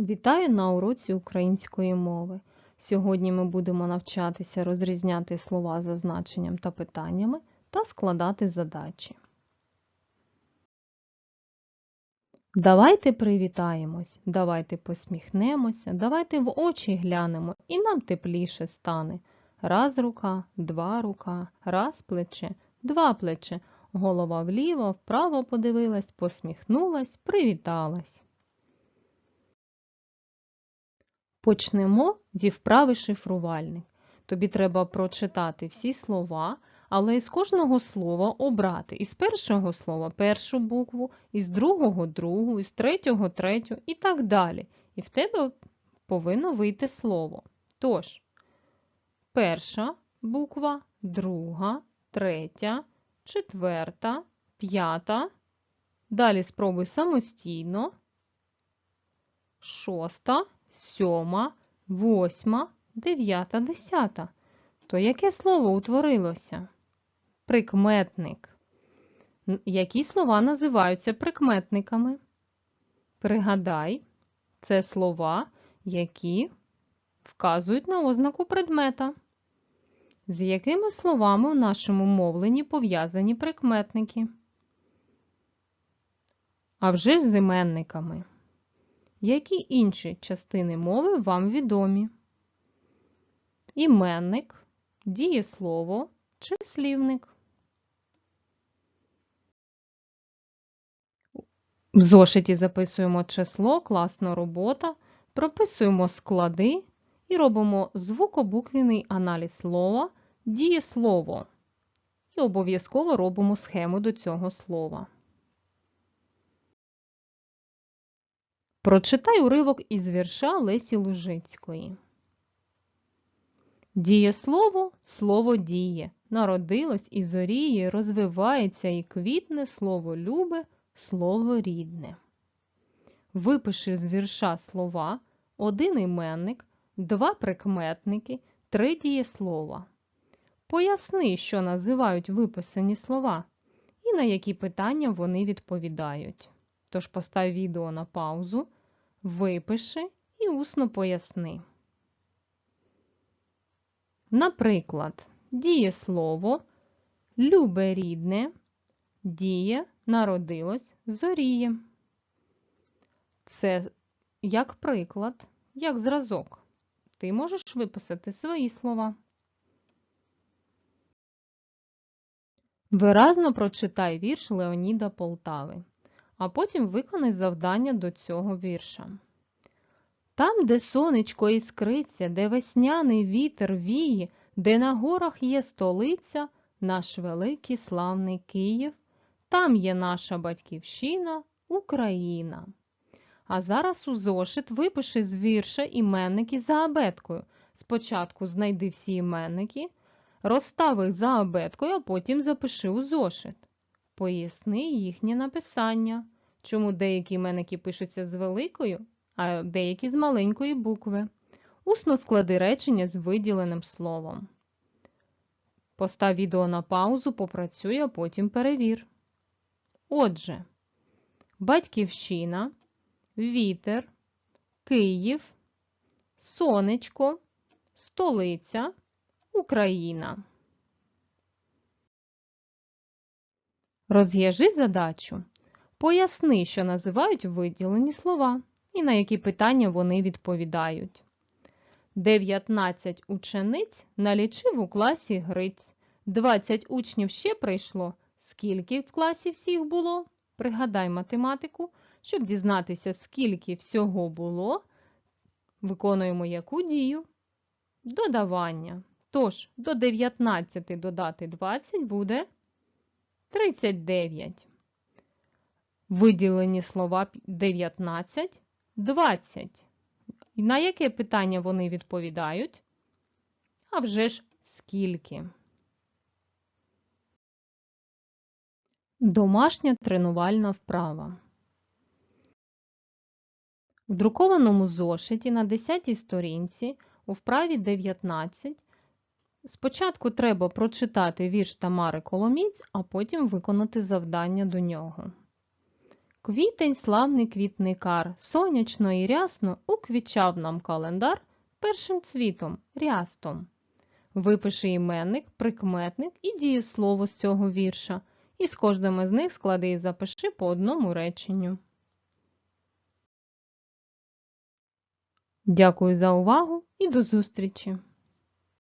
Вітаю на уроці української мови. Сьогодні ми будемо навчатися розрізняти слова за значенням та питаннями та складати задачі. Давайте привітаємось, давайте посміхнемося, давайте в очі глянемо і нам тепліше стане. Раз рука, два рука, раз плече, два плече, голова вліво, вправо подивилась, посміхнулась, привіталась. Почнемо зі вправи шифрувальник. Тобі треба прочитати всі слова, але із кожного слова обрати із першого слова першу букву, із другого другу, із третього третю і так далі. І в тебе повинно вийти слово. Тож, перша буква, друга, третя, четверта, п'ята. Далі спробуй самостійно. Шоста сьома, восьма, дев'ята, десята. То яке слово утворилося? Прикметник. Які слова називаються прикметниками? Пригадай, це слова, які вказують на ознаку предмета. З якими словами в нашому мовленні пов'язані прикметники? А вже ж з іменниками. Які інші частини мови вам відомі? Іменник, дієслово, числівник. В зошиті записуємо число, класна робота, прописуємо склади і робимо звукобуквений аналіз слова, дієслово. І обов'язково робимо схему до цього слова. Прочитай уривок із вірша Лесі Лужицької. Дієслово – слово діє, народилось і зоріє, розвивається і квітне слово любе, слово рідне. Випиши з вірша слова, один іменник, два прикметники, три дієслова. Поясни, що називають виписані слова і на які питання вони відповідають. Тож постав відео на паузу, випиши і усно поясни. Наприклад, дієслово любе рідне, діє народилось, зоріє. Це як приклад, як зразок. Ти можеш виписати свої слова. Виразно прочитай вірш Леоніда Полтави а потім виконай завдання до цього вірша. Там, де сонечко іскриться, де весняний вітер віє, де на горах є столиця, наш великий славний Київ, там є наша батьківщина, Україна. А зараз у зошит випиши з вірша іменники за абеткою. Спочатку знайди всі іменники, розстав їх за абеткою, а потім запиши у зошит. Поясни їхнє написання, чому деякі іменники пишуться з великою, а деякі з маленької букви. Усно склади речення з виділеним словом. Постав відео на паузу, попрацюй, а потім перевір. Отже, батьківщина, вітер, Київ, сонечко, столиця, Україна. Розв'яжи задачу. Поясни, що називають виділені слова і на які питання вони відповідають. 19 учениць налічив у класі Гриць. 20 учнів ще прийшло. Скільки в класі всіх було? Пригадай математику, щоб дізнатися, скільки всього було. Виконуємо яку дію? Додавання. Тож, до 19 додати 20 буде 39. Виділені слова 19, 20. На яке питання вони відповідають? А вже ж скільки? Домашня тренувальна вправа. В друкованому зошиті на 10 сторінці у вправі 19 Спочатку треба прочитати вірш Тамари Коломіць, а потім виконати завдання до нього. Квітень славний квітникар, сонячно і рясно уквічав нам календар першим цвітом, рястом. Випиши іменник, прикметник і дієслово з цього вірша, і з кожним із них склади і запиши по одному реченню. Дякую за увагу і до зустрічі!